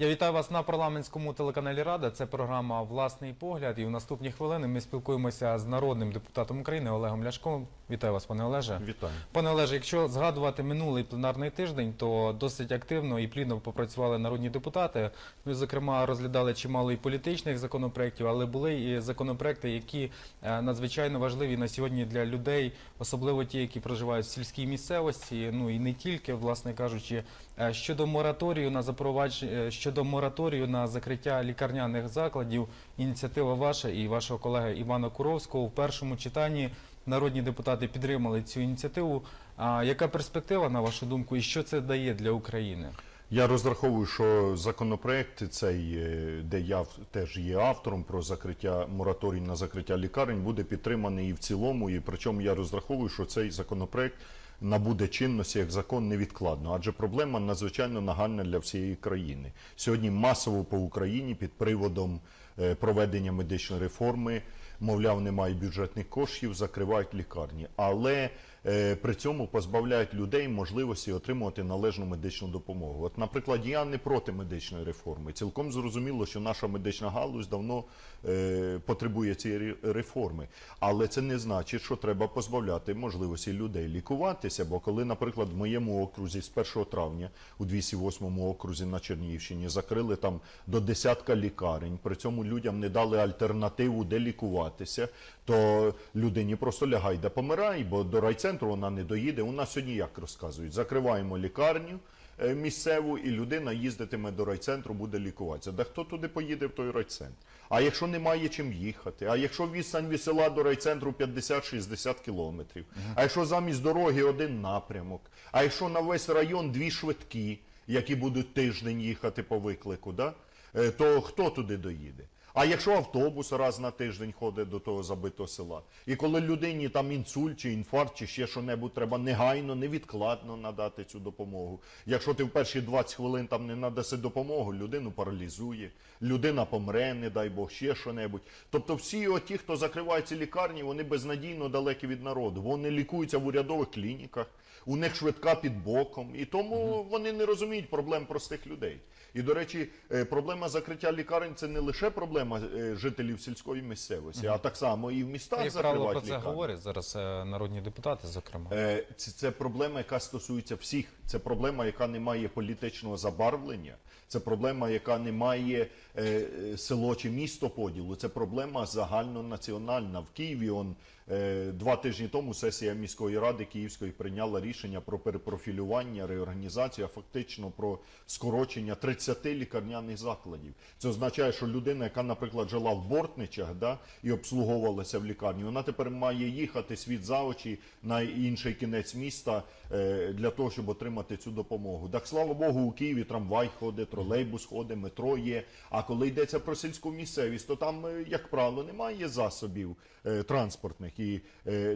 Я вітаю вас на парламентському телеканалі Рада. Це програма Власний погляд. І в наступні хвилини ми спілкуємося з народним депутатом України Олегом Ляшком. Вітаю вас, пане Олеже. Вітаю. Пане Олеже, якщо згадувати минулий пленарний тиждень, то досить активно і плідно попрацювали народні депутати. Ми, зокрема, розглядали чимало і політичних законопроєктів, але були і законопроекти, які е, надзвичайно важливі на сьогодні для людей, особливо ті, які проживають в сільській місцевості. Ну і не тільки, власне кажучи, Е, щодо мораторію на запровадження щодо мораторію на закриття лікарняних закладів. Ініціатива ваша і вашого колеги Івана Куровського в першому читанні. Народні депутати підтримали цю ініціативу. А яка перспектива, на вашу думку, і що це дає для України? Я розраховую, що законопроект цей, е, де я теж є автором про закриття мораторій на закриття лікарень, буде підтриманий і в цілому. І причому я розраховую, що цей законопроект набуде чинності як закон невідкладно, адже проблема надзвичайно нагальна для всієї країни. Сьогодні масово по Україні під приводом е, проведення медичної реформи, мовляв, немає бюджетних коштів, закривають лікарні, але при цьому позбавляють людей можливості отримувати належну медичну допомогу. От, наприклад, я не проти медичної реформи. Цілком зрозуміло, що наша медична галузь давно е, потребує цієї реформи, але це не значить, що треба позбавляти можливості людей лікуватися. Бо коли, наприклад, в моєму окрузі з 1 травня у 208 окрузі на Чернігівщині закрили там до десятка лікарень, при цьому людям не дали альтернативу, де лікуватися, то людині просто лягай да помирай, бо до райцентру вона не доїде. У нас сьогодні як розказують, закриваємо лікарню. е, Місцеву і людина їздитиме до райцентру, буде лікуватися. Да хто туди поїде в той райцентр? А якщо немає чим їхати, а якщо відстань від села до райцентру 50-60 кілометрів, а якщо замість дороги один напрямок, а якщо на весь район дві швидкі, які будуть тиждень їхати по виклику, да? е, то хто туди доїде? А якщо автобус раз на тиждень ходить до того забитого села, і коли людині там інсульт чи інфаркт, чи ще що-небудь, треба негайно, невідкладно надати цю допомогу. Якщо ти в перші 20 хвилин там не надаси допомогу, людину паралізує, людина помре, не дай Бог, ще що-небудь. Тобто всі оті, хто закриває ці лікарні, вони безнадійно далекі від народу. Вони лікуються в урядових клініках, у них швидка під боком, і тому вони не розуміють проблем простих людей. І, до речі, е, проблема закриття лікарень це не лише проблема е, жителів сільської місцевості, а так само і в містах Як правило, закривають про це лікарні. говорять зараз е, народні депутати, зокрема. Це, це проблема, яка стосується всіх. Це проблема, яка не має політичного забарвлення. Це проблема, яка не має е, село чи місто поділу. Це проблема загальнонаціональна. В Києві он е, два тижні тому сесія міської ради Київської прийняла рішення про перепрофілювання, реорганізацію, а фактично про скорочення 30 лікарняних закладів. Це означає, що людина, яка, наприклад, жила в Бортничах, да, і обслуговувалася в лікарні, вона тепер має їхати світ за очі на інший кінець міста е, для того, щоб отримати цю допомогу. Так слава Богу, у Києві трамвай ходить, тролейбус ходить, метро є. А коли йдеться про сільську місцевість, то там, е, як правило, немає засобів е, транспортних, і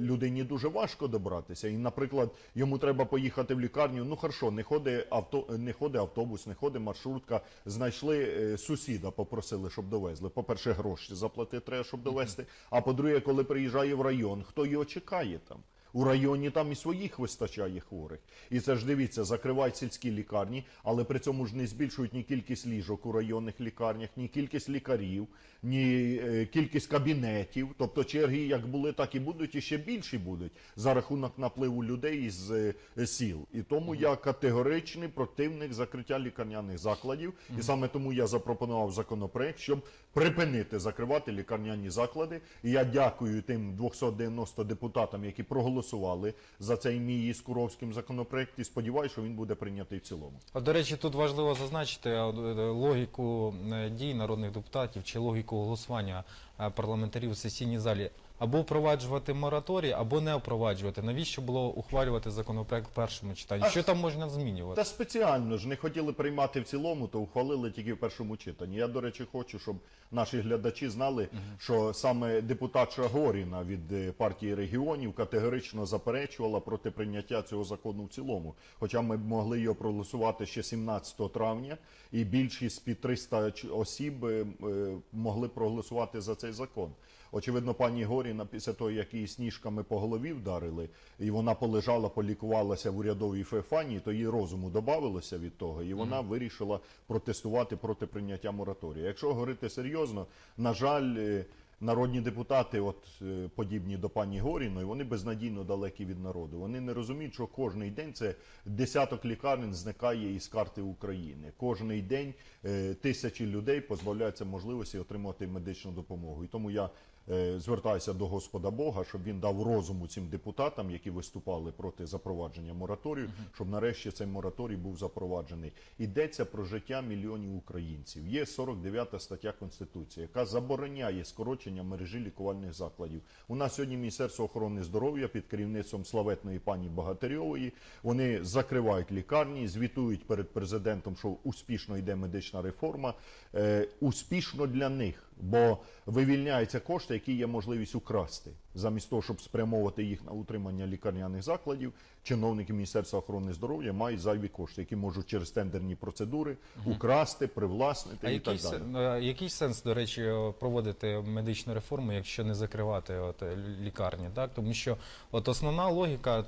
людині дуже важко добратися. І, наприклад, йому треба поїхати в лікарню. Ну хорошо, не ходить авто, не ходить автобус, не ходить маршрутка. Знайшли е, сусіда, попросили, щоб довезли. По-перше, гроші заплатити треба, щоб довезти. А по-друге, коли приїжджає в район, хто його чекає там? У районі там і своїх вистачає хворих. І це ж дивіться, закривають сільські лікарні, але при цьому ж не збільшують ні кількість ліжок у районних лікарнях, ні кількість лікарів, ні е, кількість кабінетів. Тобто черги як були, так і будуть, і ще більші будуть за рахунок напливу людей із е, сіл. І тому я категоричний противник закриття лікарняних закладів. І саме тому я запропонував законопроект, щоб припинити закривати лікарняні заклади. І я дякую тим 290 депутатам, які проголосували за цей мій із Куровським законопроект. І сподіваюся, що він буде прийнятий в цілому. А до речі, тут важливо зазначити е, логіку е, дій народних депутатів чи логіку голосування е, парламентарів у сесійній залі. Або впроваджувати мораторій, або не впроваджувати. Навіщо було ухвалювати законопроект в першому читанні? Що там можна змінювати? Та спеціально ж не хотіли приймати в цілому, то ухвалили тільки в першому читанні. Я, до речі, хочу, щоб наші глядачі знали, що саме депутатша Горіна від е, партії регіонів категорично заперечувала проти прийняття цього закону в цілому. Хоча ми б могли його проголосувати ще 17 травня, і більшість під 300 осіб е, е, могли проголосувати за цей закон. Очевидно, пані Горіна Горіна, після того, як її сніжками по голові вдарили, і вона полежала, полікувалася в урядовій Фефанії, то її розуму додавилося від того, і вона вирішила протестувати проти прийняття мораторію. Якщо говорити серйозно, на жаль, е, народні депутати, от е, подібні до пані Горіної, вони безнадійно далекі від народу. Вони не розуміють, що кожний день це десяток лікарень зникає із карти України. Кожний день е, тисячі людей позбавляються можливості отримати медичну допомогу. І тому я е, звертаюся до Господа Бога, щоб він дав розуму цим депутатам, які виступали проти запровадження мораторію, щоб нарешті цей мораторій був запроваджений. Йдеться про життя мільйонів українців. Є 49 стаття Конституції, яка забороняє скорочення мережі лікувальних закладів. У нас сьогодні Міністерство охорони здоров'я під керівництвом славетної пані Багатирьової. Вони закривають лікарні, звітують перед президентом, що успішно йде медична реформа. Е, успішно для них, бо вивільняються кошти, які є можливість украсти. Замість того, щоб спрямовувати їх на утримання лікарняних закладів, чиновники Міністерства охорони здоров'я мають зайві кошти, які можуть через тендерні процедури украсти, привласнити А і який, так далі. е, який сенс, до речі, проводити медичну реформу, якщо не закривати от, е, лікарні? Так? Тому що от основна логіка,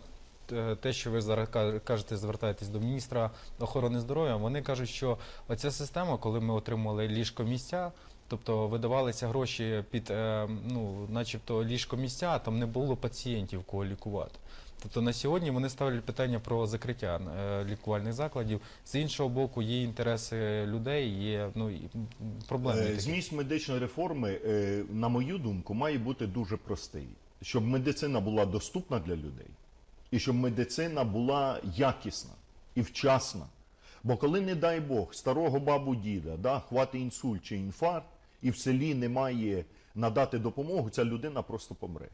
е, те, що ви зараз кажете, звертаєтесь до міністра охорони здоров'я, вони кажуть, що оця система, коли ми отримали ліжко місця. Тобто видавалися гроші під, е, ну, начебто, ліжко місця, а там не було пацієнтів, кого лікувати. Тобто на сьогодні вони ставлять питання про закриття е, лікувальних закладів. З іншого боку, є інтереси людей, є ну, проблеми. Е, такі. Зміст медичної реформи, на мою думку, має бути дуже простий, щоб медицина була доступна для людей, і щоб медицина була якісна і вчасна. Бо коли, не дай Бог, старого бабу діда да, хватить інсульт чи інфаркт, і в селі немає надати допомогу, ця людина просто помре.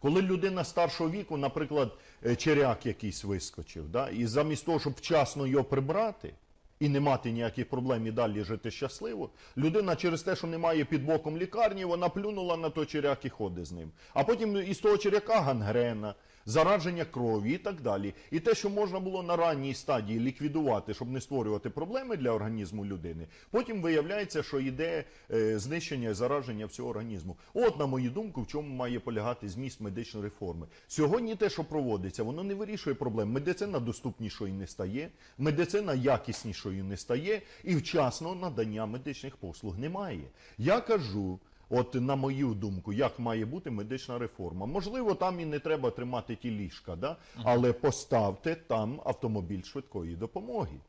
Коли людина старшого віку, наприклад, е, черяк якийсь вискочив, да, і замість того, щоб вчасно його прибрати і не мати ніяких проблем і далі жити щасливо, людина через те, що немає під боком лікарні, вона плюнула на той черяк і ходить з ним. А потім із того черяка гангрена, зараження крові і так далі. І те, що можна було на ранній стадії ліквідувати, щоб не створювати проблеми для організму людини, потім виявляється, що йде е, знищення і зараження всього організму. От, на мою думку, в чому має полягати зміст медичної реформи. Сьогодні те, що проводиться, воно не вирішує проблем. Медицина доступнішою не стає, медицина якіснішою не стає, і вчасного надання медичних послуг немає. Я кажу. От на мою думку, як має бути медична реформа. Можливо, там і не треба тримати ті ліжка, да? але поставте там автомобіль швидкої допомоги.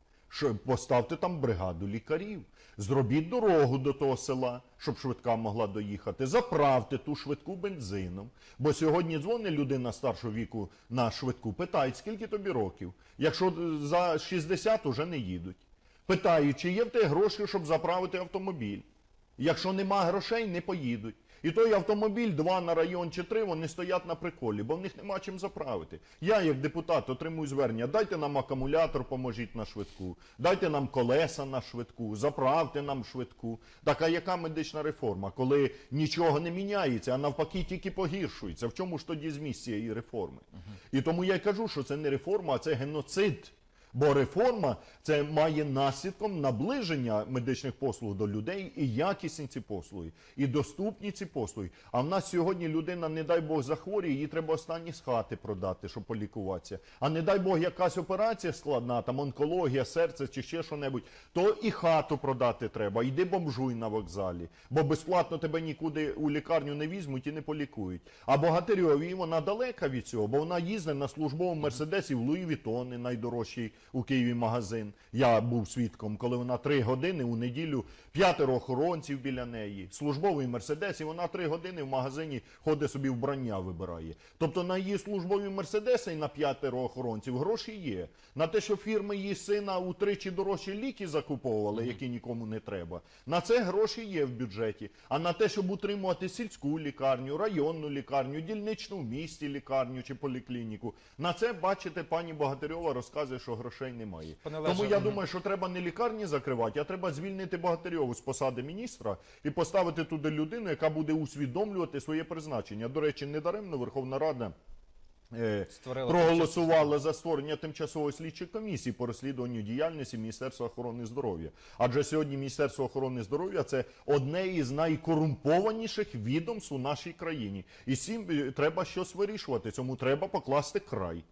Поставте там бригаду лікарів, зробіть дорогу до того села, щоб швидка могла доїхати. Заправте ту швидку бензином. Бо сьогодні дзвонить людина старшого віку на швидку, питають, скільки тобі років. Якщо за 60 уже не їдуть. Питають, чи є в тебе гроші, щоб заправити автомобіль. Якщо нема грошей, не поїдуть. І той автомобіль, два на район чи три, вони стоять на приколі, бо в них нема чим заправити. Я, як депутат, отримую звернення. Дайте нам акумулятор, поможіть на швидку, дайте нам колеса на швидку, заправте нам швидку. Так а яка медична реформа, коли нічого не міняється, а навпаки тільки погіршується? В чому ж тоді зміст цієї реформи? І тому я й кажу, що це не реформа, а це геноцид. Бо реформа це має наслідком наближення медичних послуг до людей і якісні ці послуги, і доступні ці послуги. А в нас сьогодні людина, не дай Бог, захворює, їй треба останні з хати продати, щоб полікуватися. А не дай Бог, якась операція складна, там онкологія, серце чи ще що-небудь, то і хату продати треба. Йди бомжуй на вокзалі, бо безплатно тебе нікуди у лікарню не візьмуть і не полікують. А богатирьові вона далека від цього, бо вона їздить на службовому мерседесі в Луї Вітони, найдорожчий у Києві магазин. Я був свідком, коли вона три години у неділю п'ятеро охоронців біля неї, службовий мерседес, і вона три години в магазині ходить собі вбрання вибирає. Тобто на її службові мерседеси і на п'ятеро охоронців гроші є. На те, що фірми її сина утричі дорожчі ліки закуповували, які нікому не треба. На це гроші є в бюджеті. А на те, щоб утримувати сільську лікарню, районну лікарню, дільничну в місті лікарню чи поліклініку, на це бачите, пані Богатирьова розказує, що грошей немає. Тому я мгм. думаю, що треба не лікарні закривати, а треба звільнити Богатирьову з посади міністра і поставити туди людину, яка буде усвідомлювати своє призначення. До речі, недаремно Верховна Рада е, Створила проголосувала за створення тимчасової слідчої комісії по розслідуванню діяльності Міністерства охорони здоров'я. Адже сьогодні Міністерство охорони здоров'я це одне із найкорумпованіших відомств у нашій країні. І цим е, треба щось вирішувати. Цьому треба покласти край.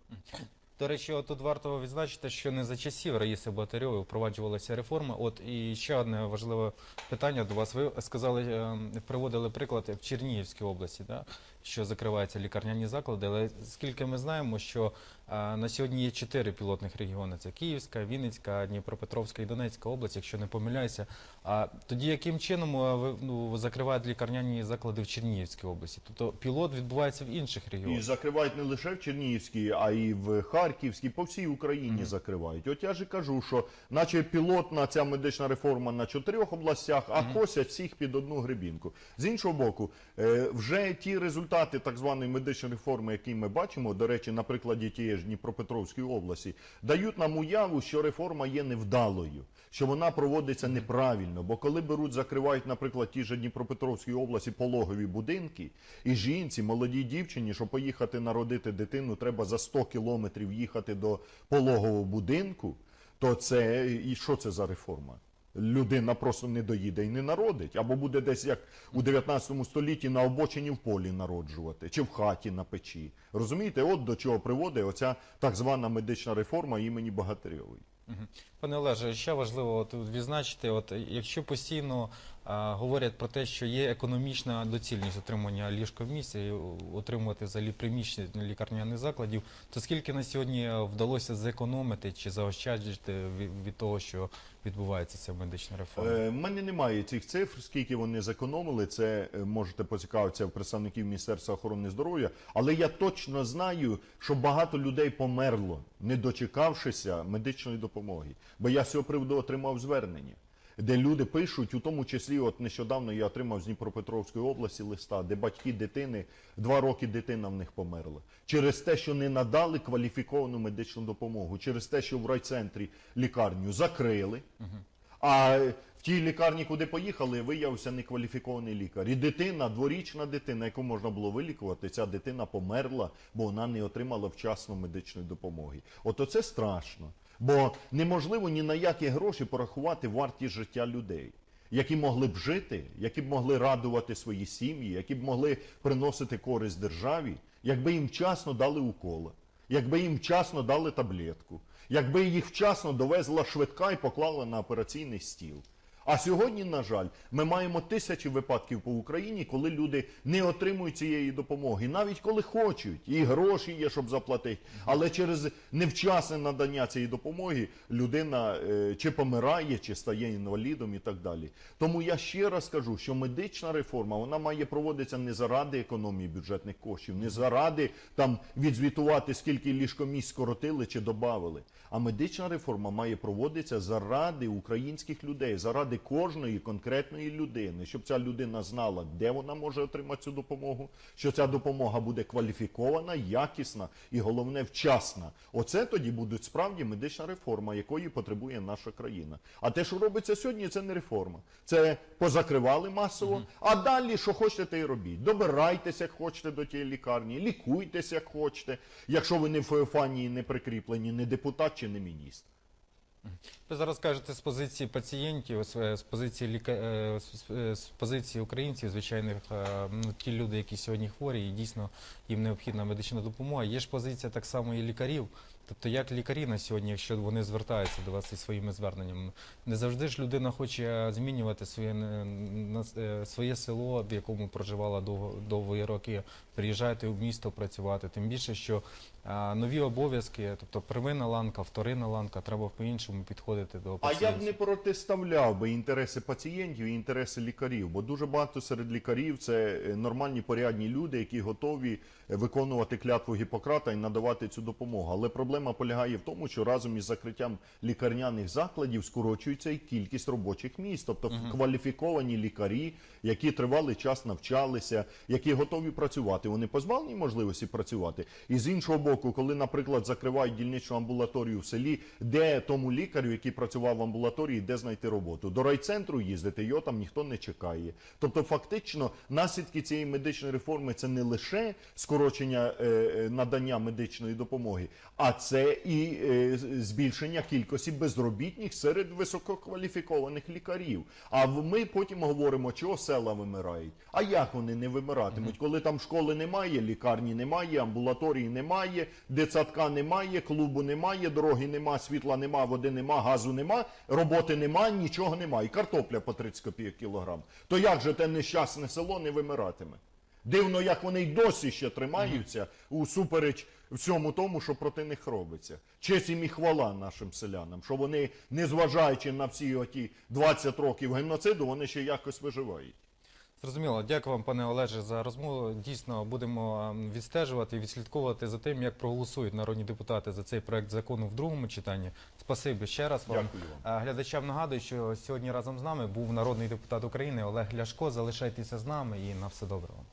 До речі, тут варто відзначити, що не за часів Раїси Батарьової впроваджувалася реформа. От і ще одне важливе питання до вас. Ви сказали, е, приводили приклад в Чернігівській області, да, що закриваються лікарняні заклади. Але скільки ми знаємо, що на сьогодні є чотири пілотних регіони: це Київська, Вінницька, Дніпропетровська і Донецька область, якщо не помиляюся. А тоді яким чином ви ну, закривають лікарняні заклади в Чернігівській області? Тобто пілот відбувається в інших регіонах І закривають не лише в Чернігівській, а й в Харківській, по всій Україні закривають. От я ж і кажу, що наче пілотна ця медична реформа на чотирьох областях, а косять всіх під одну гребінку. З іншого боку, е, вже ті результати так званої медичної реформи, які ми бачимо, до речі, на прикладі тієї ж Дніпропетровської області, дають нам уяву, що реформа є невдалою, що вона проводиться неправильно. Бо коли беруть, закривають, наприклад, ті ж Дніпропетровській області пологові будинки, і жінці, молодій дівчині, щоб поїхати народити дитину, треба за 100 кілометрів їхати до пологового будинку, то це і що це за реформа? Людина просто не доїде і не народить, або буде десь як у 19 столітті на обочині в полі народжувати, чи в хаті на печі. Розумієте, от до чого приводить оця так звана медична реформа імені Богатирьової. Пане Олеже, ще важливо от відзначити, от якщо постійно говорять про те, що є економічна доцільність отримання ліжка в місті, і отримувати взагалі приміщення лікарняних закладів, то скільки на сьогодні е, вдалося зекономити чи заощаджити від, того, що відбувається ця медична реформа? Е, в мене немає цих цифр, скільки вони зекономили. Це е, можете поцікавитися в представників Міністерства охорони здоров'я. Але я точно знаю, що багато людей померло, не дочекавшися медичної допомоги. Бо я з цього приводу отримав звернення. Де люди пишуть, у тому числі, от нещодавно я отримав з Дніпропетровської області листа, де батьки дитини два роки дитина в них померла через те, що не надали кваліфіковану медичну допомогу, через те, що в райцентрі лікарню закрили. А в тій лікарні, куди поїхали, виявився некваліфікований лікар. І дитина, дворічна дитина, яку можна було вилікувати, ця дитина померла, бо вона не отримала вчасно медичної допомоги. От оце страшно. Бо неможливо ні на які гроші порахувати вартість життя людей, які могли б жити, які б могли радувати свої сім'ї, які б могли приносити користь державі, якби їм вчасно дали уколи, якби їм вчасно дали таблетку, якби їх вчасно довезла швидка і поклала на операційний стіл. А сьогодні, на жаль, ми маємо тисячі випадків по Україні, коли люди не отримують цієї допомоги, навіть коли хочуть, і гроші є, щоб заплатити. Але через невчасне надання цієї допомоги людина е, чи помирає, чи стає інвалідом і так далі. Тому я ще раз кажу, що медична реформа вона має проводитися не заради економії бюджетних коштів, не заради там відзвітувати, скільки ліжкомісць скоротили чи додавали. А медична реформа має проводитися заради українських людей, заради кожної конкретної людини, щоб ця людина знала, де вона може отримати цю допомогу, що ця допомога буде кваліфікована, якісна і головне вчасна. Оце тоді буде справді медична реформа, якої потребує наша країна. А те, що робиться сьогодні, це не реформа. Це позакривали масово. А далі, що хочете, те й робіть. Добирайтеся, як хочете до тієї лікарні, лікуйтеся, як хочете, якщо ви не в Феофанії не прикріплені, не депутат чи не міністр. Ви зараз кажете з позиції пацієнтів, з з позиції ліка... е, з- з- позиції українців, звичайних е, ті люди, які сьогодні хворі, і дійсно їм необхідна медична допомога. Є ж позиція так само і лікарів. Тобто, як лікарі на сьогодні, якщо вони звертаються до вас із своїми зверненнями, не завжди ж людина хоче змінювати своє на- е, своє село, в якому проживала довго довгі роки, приїжджати в місто працювати. Тим більше, що а, нові обов'язки, тобто первинна ланка, вторинна ланка, треба по-іншому підходити до А я б не протиставляв би інтереси пацієнтів і інтереси лікарів, бо дуже багато серед лікарів це е, нормальні порядні люди, які готові е, виконувати клятву Гіппократа і надавати цю допомогу. Але проблема проблема полягає в тому, що разом із закриттям лікарняних закладів скорочується і кількість робочих місць, тобто кваліфіковані лікарі, які тривалий час навчалися, які готові працювати. Вони позбавлені можливості працювати. І з іншого боку, коли, наприклад, закривають дільничну амбулаторію в селі, де тому лікарю, який працював в амбулаторії, де знайти роботу? До райцентру їздити, його там ніхто не чекає. Тобто, фактично, наслідки цієї медичної реформи це не лише скорочення е, е, надання медичної допомоги, а це і е, збільшення кількості безробітних серед висококваліфікованих лікарів. А ми потім говоримо, чого села вимирають. А як вони не вимиратимуть, коли там школи немає, лікарні немає, амбулаторії немає, дитсадка немає, клубу немає, дороги нема, світла нема, води нема, газу нема, роботи нема, нічого нема. І картопля по 30 копійок кілограм. То як же те нещасне село не вимиратиме? Дивно, як вони й досі ще тримаються усупереч всьому тому, що проти них робиться. Честь їм і хвала нашим селянам, що вони, незважаючи на всі оті 20 років геноциду, вони ще якось виживають. Зрозуміло, дякую вам, пане Олеже, за розмову. Дійсно, будемо ем, відстежувати і відслідковувати за тим, як проголосують народні депутати за цей проект закону в другому читанні. Спасибі ще раз вам. Дякую вам. Е, Глядачам нагадую, що сьогодні разом з нами був народний депутат України Олег Ляшко. Залишайтеся з нами і на все добре вам.